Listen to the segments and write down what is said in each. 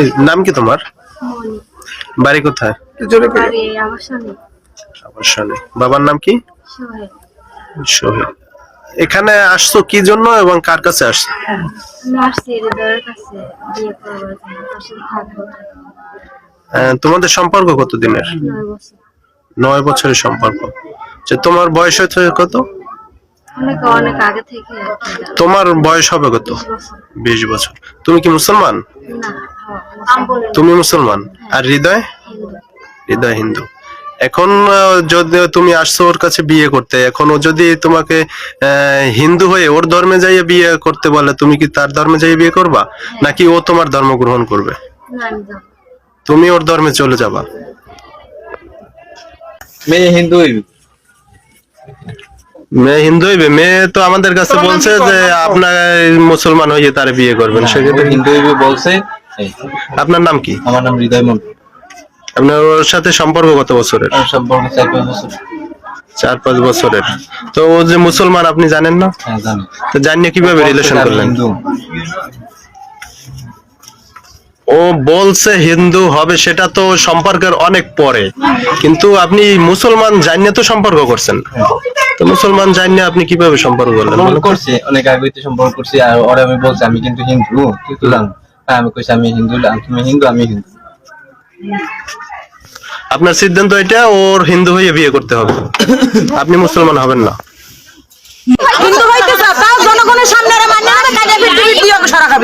এই, নাম কি তোমার? বাড়ি কোথায়? বাড়ি আমার সামনে আমার শোনে বাবার নাম কি? সোহেল। সোহেল। এখানে আসছো কি জন্য এবং কার কাছে আসছো? তোমাদের সম্পর্ক কত দিনের নয় বছরের সম্পর্ক। যে তোমার বয়স হচ্ছে কত? তোমার বয়স হবে কত? বিশ বছর। তুমি কি মুসলমান? না। তুমি মুসলমান? আর হৃদয়? হৃদয় হিন্দু। এখন যদি তুমি আসছো ওর কাছে বিয়ে করতে এখন ও যদি তোমাকে আহ, হিন্দু হয়ে ওর ধর্মে যাইয়ে বিয়ে করতে বলে তুমি কি তার ধর্মে যাইয়ে বিয়ে করবা? নাকি ও তোমার ধর্ম গ্রহণ করবে? তুমি ওর ধর্মে চলে যাবা। মেয়ে হিন্দু মেয়ে হিন্দু হইবে? মেয়ে তো আমাদের কাছে বলছে যে আপনার মুসলমান হইয়ে তারে বিয়ে করবেন। সেক্ষেত্রে হিন্দু হইবে বলছে আপনার নাম কি? আমার নাম হৃদয় মন্ডল। আপনার ওর সাথে সম্পর্ক কত বছরের? সম্পর্কে চার পাঁচ বছর। চার পাঁচ বছরের। তো ও যে মুসলমান আপনি জানেন না? হ্যাঁ জানি। তো জানিয়ে কীভাবে রিলেশন করলেন? ও বলছে হিন্দু হবে সেটা তো সম্পর্কের অনেক পরে। কিন্তু আপনি মুসলমান জানিয়ে তো সম্পর্ক করছেন তো মুসলমান জানিয়ে আপনি কীভাবে সম্পর্ক করলেন? করছি অনেক আগে সম্পর্ক করছি আর ওরা আমি বলছি আমি কিন্তু হিন্দু তুই তো জানো। হ্যাঁ আমি কইছি আমি হিন্দু তুমি হিন্দু আমি হিন্দু। আপনার সিদ্ধান্ত এটা ওর হিন্দু হয়ে বিয়ে করতে হবে। আপনি মুসলমান হবেন না। হিন্দু হইতে চাও, জনগণের সামনে রে মান্য না কাজে বিটি বিটি অঙ্ক সারা না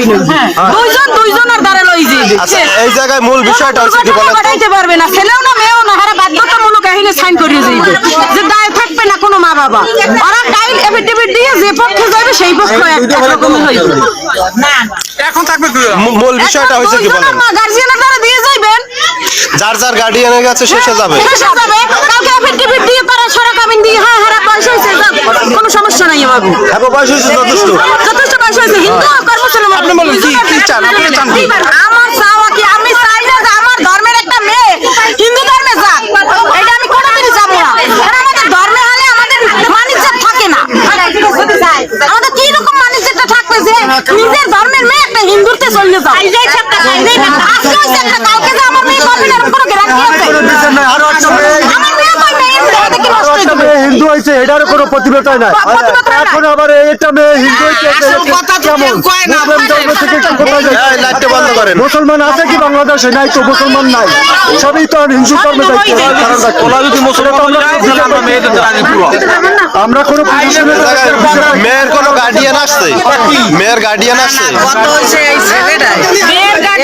দুইজন দুইজনের দ্বারা লই যাইবে আচ্ছা এই জায়গায় মূল বিষয়টা হচ্ছে কি বলেন পারবে না ছেলেও না মেয়েও না হারা বাধ্যতামূলক এখানে সাইন করিয়ে যাইবে। যে দায় থাকবে না কোনো মা বাবা। ওরা টাইল এফিডেভিট দিয়ে যে পক্ষে যাবে সেই পক্ষ একরকমই হইবে মূ- মূল বিষয়টা হচ্ছে কি বলেন? গার্জিয়ানের দিয়ে যাইবেন। যার যার গার্ডিয়ানের কাছে শেষে যাবে। শেষে যাবে। কালকে এফিডেভিট দিয়ে তারা সারা কাবিন দিয়ে হ্যাঁ হারা পয়সা হয়েছে যাক, কোনো সমস্যা নাই বাবু। এখন বয়স হয়েছে যথেষ্ট। যথেষ্ট। বয়স হয়েছে। হিন্দু মুসলমান আপনি বলুন, কি- কি চান? আপনি চান কি? আমার চাওয়া কি আমি চাই না যে আমার ধর্মের একটা মেয়ে হিন্দু ধর্মে যাক এটা আমি কোনোদিনই যাব না কারণ আমাদের ধর্মে হলে আমাদের মানিজ্য থাকে না আমাদের কি রকম নিজের ধর্মের মেয়ে একটা হিন্দুতে চলে যাও। আজকে একটা কালকে যে আমার মেয়ে করবে না এরকম কোনো আছে আমার মেয়ে কই মেয়ে এটা কি নষ্ট হয়ে যাবে হিন্দু হয়েছে এটার কোনো প্রতিবাদই নাই। এখন আবার এটা মেয়ে হিন্দু হয়েছে কেমন? মুসলিম ধর্ম থেকে কোথায় এই, যাচ্ছে? লাইটটা বন্ধ করেন। মুসলমান আছে কি বাংলাদেশে? নাই তো মুসলমান নাই। সবই তো আর হিন্দু ধর্মে আমরা কোনো। মেয়ের কোনো গার্ডিয়ান আসছে? মেয়ের গার্ডিয়ান আসছে?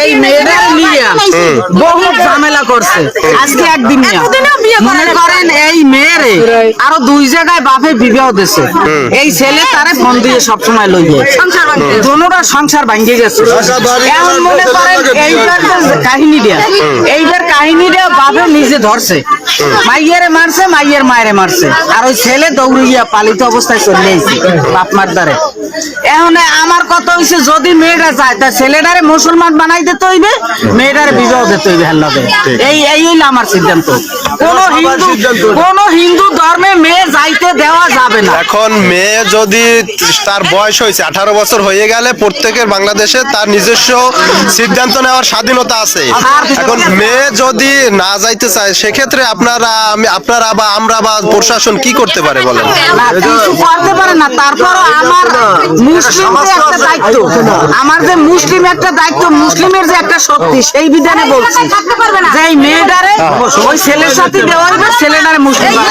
এই নিয়ে বহু ঝামেলা করছে। আজকে একদিন মনে করেন এই মেয়েরে আরও দুই জায়গায় বাপে বিবাহ দিছে। এই ছেলে তারে ফোন দিয়ে সবসময় লই যায় দোনোটা সংসার ভাঙ্গে গেছে। এখন মনে করেন এইবার যে কাহিনীটা এইবার কাহিনীটা বাপে নিজে ধরছে। মাইয়ারে মারছে মাইয়ের মায়েরে মারছে। আর ওই ছেলে দৌড়িয়া পালিত অবস্থায় চলে আইছে বাপ মার দ্বারে। এখন আমার কথা হইছে যদি মেয়েটা চায় তা ছেলেটারে মুসলমান বানাই দিতে হইবে মেয়েটারে বিবাহ দিতে হইবে লগে। এই এই হইল আমার সিদ্ধান্ত। কোন হিন্দু কোন হিন্দু ধর্মে মেয়ে যাইতে দেওয়া যাবে না। এখন মেয়ে যদি তার বয়স হয়েছে আঠারো বছর হয়ে গেলে প্রত্যেকের বাংলাদেশে তার নিজস্ব সিদ্ধান্ত নেওয়ার স্বাধীনতা আছে। এখন মেয়ে যদি না যাইতে চায় সেক্ষেত্রে আপনারা আমি আপনারা বা আমরা বা প্রশাসন কি করতে পারে বলেন? কিছু করতে পারে না। তারপর আমার মুসলিম যে একটা দায়িত্ব আমার যে মুসলিম একটা দায়িত্ব মুসলিমের যে একটা শক্তি সেই বিধানে বলছি যে এই মেয়েটারে ওই ছেলের সাথে দেওয়া হবে ছেলেটারে মুসলিম